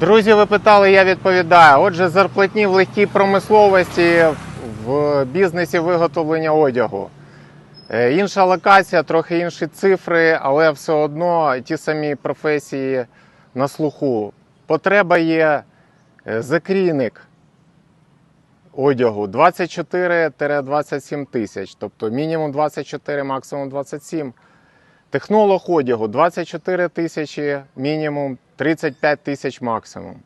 Друзі, ви питали, я відповідаю. Отже, зарплатні в легкій промисловості в бізнесі виготовлення одягу. Е, Інша локація, трохи інші цифри, але все одно ті самі професії на слуху. Потреба є е, закрійник одягу 24-27 тисяч, тобто мінімум 24, максимум 27. Технолог одягу 24 тисячі, мінімум 35 тисяч максимум.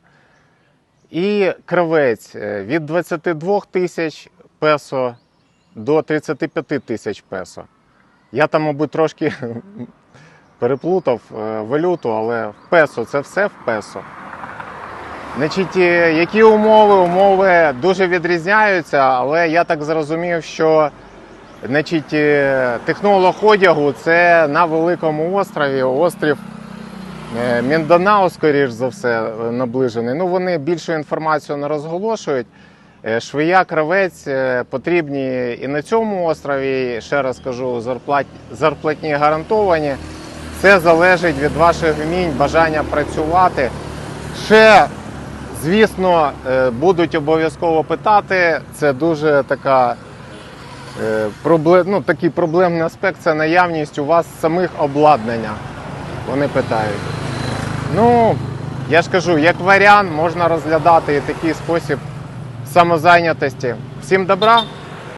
І кравець е, від 22 тисяч песо до 35 тисяч песо. Я там, мабуть, трошки переплутав е, валюту, але в песо це все в песо. Значить, е, які умови? Умови дуже відрізняються, але я так зрозумів, що значить, е, технолог одягу це на великому острові. Острів е, Мінданао, скоріш за все, наближений. Ну, вони більшу інформацію не розголошують. Е, Швия, кравець потрібні і на цьому острові. Ще раз кажу, зарплат... зарплатні гарантовані. Це залежить від ваших вмінь, бажання працювати. Ще, звісно, будуть обов'язково питати. Це дуже така проблем... ну, такий проблемний аспект це наявність у вас самих обладнання. Вони питають. Ну, я ж кажу, як варіант можна розглядати і такий спосіб самозайнятості. Всім добра!